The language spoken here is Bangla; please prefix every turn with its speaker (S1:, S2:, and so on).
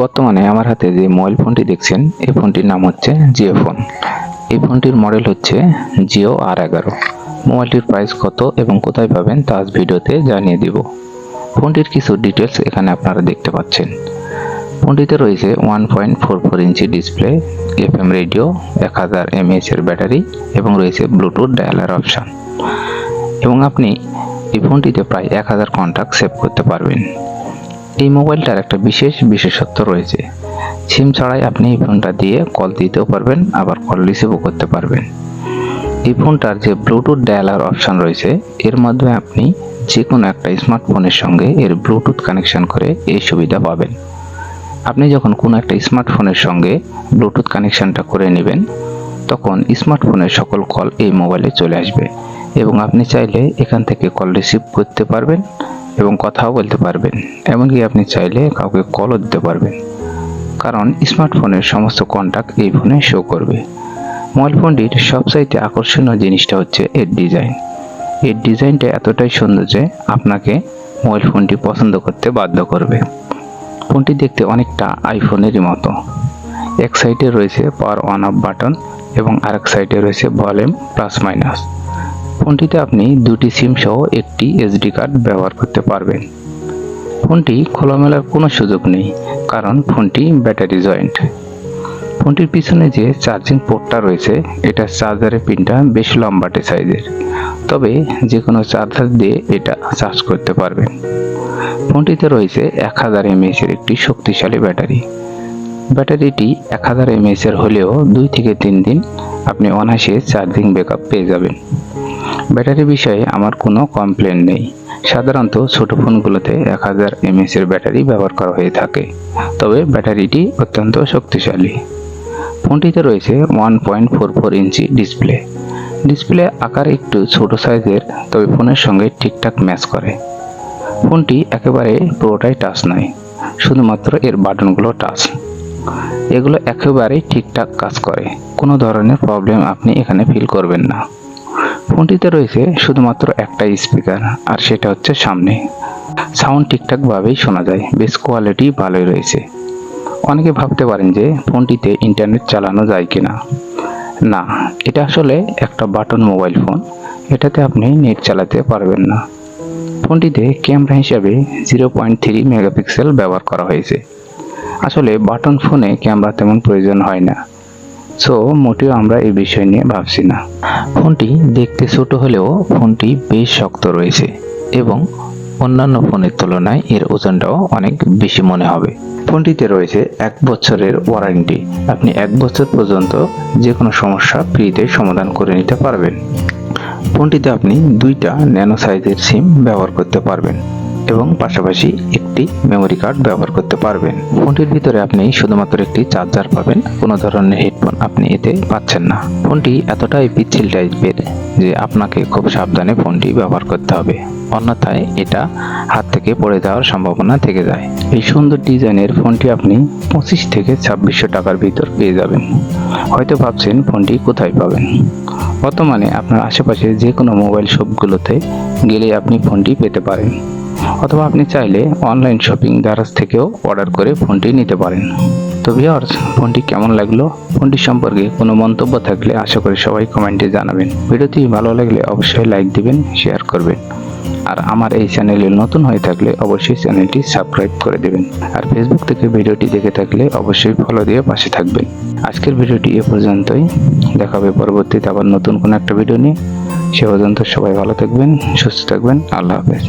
S1: বর্তমানে আমার হাতে যে মোবাইল ফোনটি দেখছেন, এই ফোনটির নাম হচ্ছে জিও ফোন। এই ফোনটির মডেল হচ্ছে জিও আর এগারো। মোবাইলটির প্রাইস কত এবং কোথায় পাবেন তা আজ ভিডিওতে জানিয়ে দিব। ফোনটির কিছু ডিটেলস এখানে আপনারা দেখতে পাচ্ছেন। ফোনটিতে রয়েছে one point four four inch display FM radio এক হাজার এমএএচ এর ব্যাটারি এবং রয়েছে ব্লুটুথ ডায়ালার অপশান এবং আপনি এই ফোনটিতে প্রায় এক হাজার কন্ট্যাক্ট সেভ করতে পারবেন। এই মোবাইলটার একটা বিশেষ বিশেষত্ব রয়েছে। সিম ছাড়াই আপনি এই ফোনটা দিয়ে কল দিতেও পারবেন, আবার কল রিসিভও করতে পারবেন। এই ফোনটার যে ব্লুটুথ ডায়ালার অপশান রয়েছে, এর মাধ্যমে আপনি যে কোনো একটা স্মার্টফোনের সঙ্গে এর ব্লুটুথ কানেকশন করে এই সুবিধা পাবেন। আপনি যখন কোনো একটা স্মার্টফোনের সঙ্গে ব্লুটুথ কানেকশনটা করে নেবেন, তখন স্মার্টফোনের সকল কল এই মোবাইলে চলে আসবে এবং আপনি চাইলে এখান থেকে কল রিসিভ করতে পারবেন। এবং কথাও বলতে পারবেন। এমনকি আপনি চাইলে কাউকে কলও দিতে পারবেন। কারণ স্মার্টফোনের সমস্ত কন্ট্যাক্ট এই ফোনে শো করবে। মোবাইল ফোনটির সবচাইতে আকর্ষণীয় জিনিসটা হচ্ছে এর ডিজাইন এর ডিজাইনটা এতটাই সুন্দর যে আপনাকে মোবাইল ফোনটি পছন্দ করতে বাধ্য করবে। ফোনটি দেখতে অনেকটা আইফোনেরই মতো। এক সাইডে রয়েছে পাওয়ার অন অফ বাটন এবং আরেক সাইডে রয়েছে ভলিউম প্লাস মাইনাস ফোনটিতে আপনি দুটি সিম সহ একটি এসডি কার্ড ব্যবহার করতে পারবেন। ফোনটি খোলামেলার কোনো সুযোগ নেই, কারণ ফোনটি ব্যাটারি জয়েন্ট। ফোনটির পিছনে যে চার্জিং পোর্টটা রয়েছে, এটা চার্জারের পিনটা বেশ লম্বাটে সাইজের। তবে যে কোনো চার্জার দিয়ে এটা চার্জ করতে পারবেন। ফোনটিতে রয়েছে এক হাজার এমএএচ এর একটি শক্তিশালী ব্যাটারি। ব্যাটারিটি এক হাজার এমএএচ এর হলেও দুই থেকে তিন দিন আপনি অনায়াসে চার্জিং ব্যাকআপ পেয়ে যাবেন। ব্যাটারি বিষয়ে আমার কোনো কমপ্লেন নেই। সাধারণত ছোট ফোনগুলোতে এক হাজার এমএএচ এর ব্যাটারি ব্যবহার করা হয়ে থাকে। তবে ব্যাটারিটি অত্যন্ত শক্তিশালী। ফোনটিতে রয়েছে one point four four inch display. Display আকার একটু ছোট সাইজের, তবে ফোনের সঙ্গে ঠিকঠাক ম্যাচ করে। ফোনটি একেবারে পুরোটাই টাচ নয়, শুধুমাত্র এর বাটনগুলো টাচ। এগুলো একেবারেই ঠিকঠাক কাজ করে। কোনো ধরনের প্রবলেম আপনি এখানে ফিল করবেন না। ফোনটিতে রয়েছে শুধুমাত্র একটা স্পিকার, আর সেটা হচ্ছে সামনে। সাউন্ড ঠিকঠাকভাবেই শোনা যায়, বেশ কোয়ালিটি ভালোই রয়েছে। অনেকে ভাবতে পারেন যে ফোনটিতে ইন্টারনেট চালানো যায় কিনা। না, এটা আসলে একটা বাটন মোবাইল ফোন, এটাতে আপনি নেট চালাতে পারবেন না। ফোনটিতে ক্যামেরা হিসাবে জিরো পয়েন্ট থ্রি মেগাপিক্সেল ব্যবহার করা হয়েছে। আসলে বাটন ফোনে ক্যামেরা তেমন প্রয়োজন হয় না। সো মোটেও আমরা এই বিষয় নিয়ে ভাবছি না। ফোনটি দেখতে ছোট হলেও ফোনটি বেশ শক্ত রয়েছে এবং অন্যান্য ফোনের তুলনায় এর ওজনটাও অনেক বেশি মনে হবে। ফোনটিতে রয়েছে এক বছরের ওয়ারেন্টি আপনি এক বছর পর্যন্ত যে কোনো সমস্যা ফ্রিতে সমাধান করে নিতে পারবেন। ফোনটিতে আপনি দুইটা ন্যানো সাইজের সিম ব্যবহার করতে পারবেন। এবং পাশাপাশি একটি মেমোরি কার্ড ব্যবহার করতে পারবেন। ফোনটির ভিতরে আপনি শুধুমাত্র একটি চার্জার পাবেন, কোনো ধরনের হেডফোন আপনি এতে পাচ্ছেন না। ফোনটি এতটাই পিচ্ছিল টাইপের যে আপনাকে খুব সাবধানে ফোনটি ব্যবহার করতে হবে। অন্যথায় এটা হাত থেকে পড়ে যাওয়ার সম্ভাবনা থেকে যায়। এই সুন্দর ডিজাইনের ফোনটি আপনি পঁচিশ থেকে ছাব্বিশশো টাকার ভিতর পেয়ে যাবেন। হয়তো ভাবছেন ফোনটি কোথায় পাবেন? বর্তমানে আপনার আশেপাশে যে কোনো মোবাইল শপগুলোতে গেলে আপনি ফোনটি পেতে পারেন। অথবা আপনি চাইলে অনলাইন শপিং দ্বারাজ থেকেও অর্ডার করে ফোনটি নিতে পারেন। তো ভিওর্স ফোনটি কেমন লাগল? ফোনটি সম্পর্কে কোনো মন্তব্য থাকলে আশা করি সবাই কমেন্টে জানাবেন। ভিডিওটি ভালো লাগলে অবশ্যই লাইক দিবেন শেয়ার করবেন। আর আমার এই চ্যানেলে নতুন হয়ে থাকলে অবশ্যই চ্যানেলটি সাবস্ক্রাইব করে দেবেন। আর ফেসবুক থেকে ভিডিওটি দেখে থাকলে অবশ্যই ফলো দিয়ে পাশে থাকবেন। আজকের ভিডিওটি এ পর্যন্তই। দেখা হবে পরবর্তীতে আবার নতুন কোনো একটা ভিডিও নিয়ে। সে পর্যন্ত সবাই ভালো থাকবেন, সুস্থ থাকবেন। আল্লাহ হাফেজ।